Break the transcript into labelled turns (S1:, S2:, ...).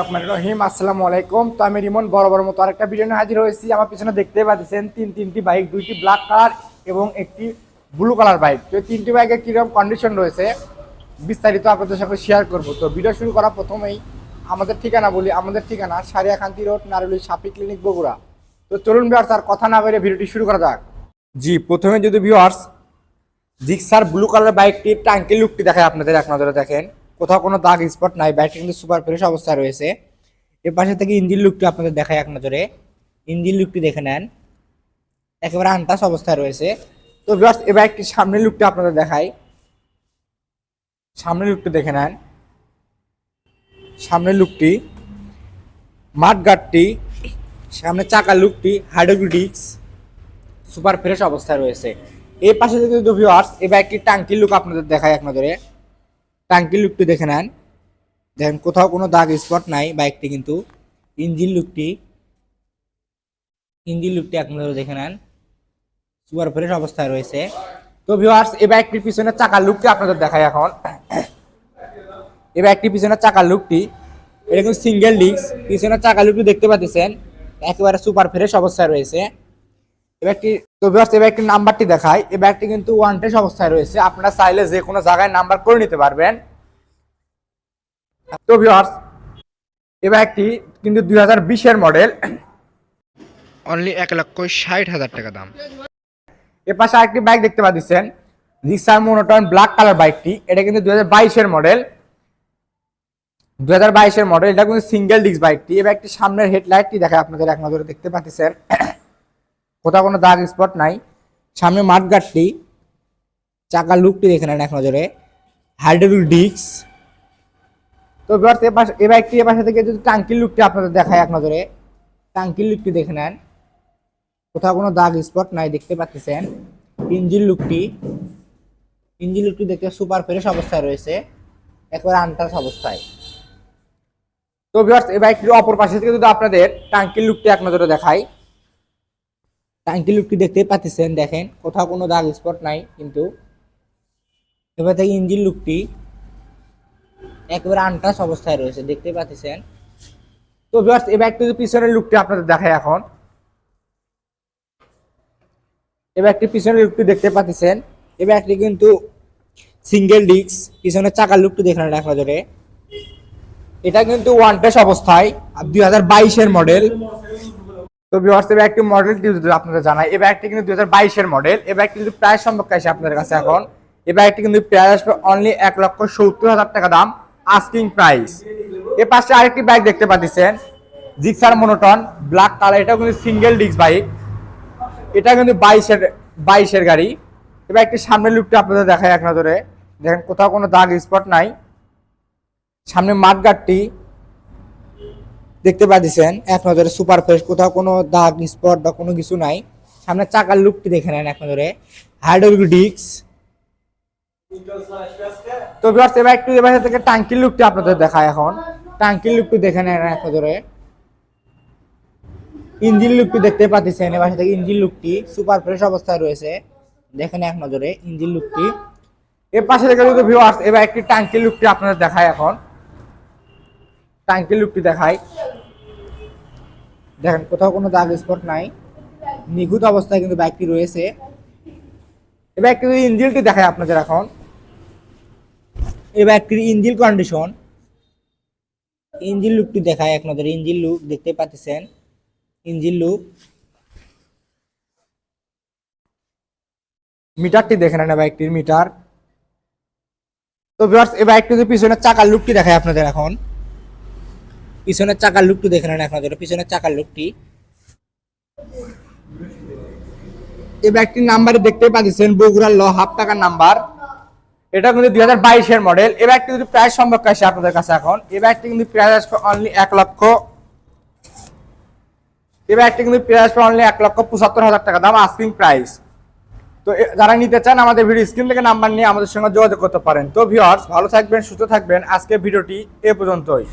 S1: রহমান রহিম, আসসালামু আলাইকুম। তো আমি রিমন বড় বড় মতো আরেকটা ভিডিও নিয়ে হাজির হয়েছি। আমার পিছনে দেখতে পাচ্ছেন তিন, তিনটি বাইক দুইটি ব্ল্যাক কালার এবং একটি ব্লু কালার বাইক তো তিনটি বাইকের কীরকম কন্ডিশন রয়েছে, বিস্তারিত আপনাদের সাথে শেয়ার করব। তো ভিডিও শুরু করা প্রথমেই আমাদের ঠিকানা বলি। আমাদের ঠিকানা সারিয়াকান্তি রোড নারুলি সাপি ক্লিনিক বগুড়া। তো চলুন ভিউয়ার্স আর কথা না বেরিয়ে ভিডিওটি শুরু করা যাক। জি, প্রথমে যদি ভিউয়ার্স জিক্সার ব্লু কালার বাইকটির টাঙ্কি লুকটি দেখায় আপনাদের, এক দেখেন। কোথাও কোনো দাগ স্পট নাই বাইকটি কিন্তু সুপার ফ্রেশ অবস্থায় রয়েছে। এর পাশে থেকে ইঞ্জিন লুকটি আপনাদের দেখায় এক নজরে। ইঞ্জিন লুকটি দেখে নেন। একেবারে আনটাস অবস্থায় রয়েছে। তো ভিউয়ার্স এই বাইকটির সামনের লুকটি আপনাদের দেখাই। সামনের লুকটি দেখে নেন। সামনের লুকটি মাঠ গার্ডটি সামনে চাকার লুকটি হাইড্রোগ্রিডিক্স সুপার ফ্রেশ অবস্থায় রয়েছে। এই পাশে যদি ভিউয়ার্স এই বাইকটির টাঙ্কির লুক আপনাদের দেখায় এক নজরে। টাঙ্কির লুকটি দেখে নেন। দেখেন, কোথাও কোনো দাগ স্পট নাই বাইকটি কিন্তু। ইঞ্জিন লুকটি ইঞ্জিন লুকটি এক নজরে দেখে নেন। সুপার ফ্রেশ অবস্থায় রয়েছে। তো ভিউয়ার্স এই বাইকটির পিছনে চাকার লুকটি আপনাদের দেখায় এখন। এই বাইকটির পিছনে চাকার লুকটি, এটা কিন্তু সিঙ্গেল ডিস্ক পিছনে চাকার লুকটি দেখতে পাচ্ছেন। একেবারে সুপার ফ্রেশ অবস্থায় রয়েছে। এই ব্যাগটি তো ভিউয়ার্স এই ব্যাগটির নাম্বারটি দেখায় এই ব্যাগটি কিন্তু ওয়ান টেস অবস্থায় রয়েছে। আপনারা চাইলে যে কোনো জায়গায় নাম্বার করে নিতে পারবেন। তো ভিউয়ার্স এই ব্যাগটি কিন্তু দুই হাজার বিশের মডেল
S2: অনলি এক লক্ষ ষাট হাজার টাকা দাম।
S1: এর পাশে আরেকটি বাইক দেখতে পাচ্ছেন। রিক্সার মোনোটন ব্ল্যাক কালার বাইকটি এটা কিন্তু দুই হাজার বাইশের মডেল দুই হাজার বাইশের মডেল এটা কিন্তু সিঙ্গেল ডিস্ক বাইকটি এই বাইকটির সামনের হেডলাইটটি দেখে আপনাদের এক নজরে দেখতে পাচ্ছেন। কোথাও কোনো দাগ স্পট নাই। সামনে মাঠগাটটি চাকার লুকটি দেখে নেন এক নজরে। Hydraulic disc. তো ভিউয়ার্স এ পাশে এই বাইকটি এ পাশে থেকে যদি টাঙ্কির লুকটি আপনাদের দেখায় এক নজরে, টাঙ্কির লুকটি দেখে নেন। কোথাও কোনো দাগ স্পট নাই, দেখতে পাচ্ছেন। ইঞ্জিন লুকটি। ইঞ্জিন লুকটি দেখতে সুপার ফ্রেশ অবস্থায় রয়েছে। একেবারে আনটাস অবস্থায়। তো ভিউয়ার্স এই বাইকটির অপর পাশে থেকে যদি আপনাদের টাঙ্কির লুকটি এক নজরে দেখাই টাঙ্কি লুকটি দেখতে পাচ্ছেন, দেখেন, কোথাও কোনো দাগ স্পট নাই, কিন্তু এবার থেকে ইঞ্জিন লুকটি একেবারে আনটাস অবস্থায় রয়েছে, দেখতে পাচ্ছেন। তো ভিউয়ার্স এই বাইকটির পিছনের লুকটি আপনাদের দেখায় এখন। এই ব্যাগটির পিছনের লুকটি দেখতে পাচ্ছেন, এবার একটি কিন্তু সিঙ্গেল ডিস্ক পিছনের চাকার লুকটি দেখেন এক নজরে। এটা কিন্তু ওয়ান টেস অবস্থায়, দুই হাজার বাইশের মডেল তো ভিউয়ার্স এই ব্যাগটি মডেলটি যদি আপনাদের জানাই এই ব্যাগটি কিন্তু দুই বাইশের মডেল এই ব্যাগটি কিন্তু প্রায় সম্পর্কে আসে আপনাদের কাছে এখন। এই ব্যাগটি কিন্তু প্রায় আসবে অনলি এক লক্ষ সত্তর হাজার টাকা দাম আস্কিং প্রাইস এর পাশে আরেকটি বাইক দেখতে পাচ্ছেন জিক্সার মোনোটন ব্ল্যাক কালার এটাও কিন্তু সিঙ্গেল ডিস্ক বাইক এটা কিন্তু বাইশের বাইশের গাড়ি। এবার একটি সামনের লুকটা আপনাদের দেখায় এক নজরে। দেখেন, কোথাও কোনো দাগ স্পট নাই। সামনে মাঠগাটটি দেখতে পাচ্ছেন এক নজরে সুপার ফ্রেশ, কোথাও কোনো দাগ স্পট বা কোনো কিছু নাই। সামনে চাকার লুকটি দেখে নেন এক নজরে। হাইড্রোলিক ডিস্ক তো ভিউয়ার্স, এবার একটু এবার থেকে টাঙ্কির লুকটি আপনাদের দেখায় এখন। টাঙ্কির লুকটি দেখে নেন এক নজরে। ইঞ্জিন লুকটি দেখতে পাচ্ছেন এবার থেকে ইঞ্জিন লুকটি সুপার ফ্রেশ অবস্থায় রয়েছে। দেখেন এক নজরে ইঞ্জিন লুকটি। এর পাশে দেখে যদি ভিউয়ার্স, এবার একটি টাঙ্কির লুকটি আপনাদের দেখায় এখন। টাঙ্কির লুকটি দেখায়। দেখেন, কোথাও কোনো দাগ স্পট নাই। নিখুঁত অবস্থায় কিন্তু বাইকটি রয়েছে। এবার একটি ইঞ্জিনটি দেখায় আপনাদের এখন। এই বাইকটির ইঞ্জিন কন্ডিশন ইঞ্জিন লুকটি দেখায় আপনাদের। ইঞ্জিন লুক দেখতে পাচ্ছেন। ইঞ্জিন লুক মিটারটি দেখে নেন বাইকটির মিটার। তো ভিউয়ার্স এই বাইকটিতে পিছনের চাকার লুকটি দেখায় আপনাদের এখন। পিছনের চাকার লুকটি দেখে নেন আপনাদের পিছনের চাকার লুকটি। এই বাইকটির নাম্বারে দেখতে পাচ্ছেন, বগুড়ার ল হাফ টাকার নাম্বার এটা কিন্তু দুই হাজার বাইশের মডেল এই বাইকটি যদি প্রায় সম্ভব আসে আপনাদের কাছে এখন। এই বাইকটি কিন্তু প্রায় আসবে অনলি এক লক্ষ। এই ব্যাগটি কিন্তু প্রাইস অনলি এক লক্ষ পঁচাত্তর হাজার টাকা দাম আস্কিং প্রাইস তো যারা নিতে চান আমাদের ভিডিও স্ক্রিন থেকে নাম্বার নিয়ে আমাদের সঙ্গে যোগাযোগ করতে পারেন। তো ভিউয়ার্স ভালো থাকবেন, সুস্থ থাকবেন। আজকে ভিডিওটি এ পর্যন্তই।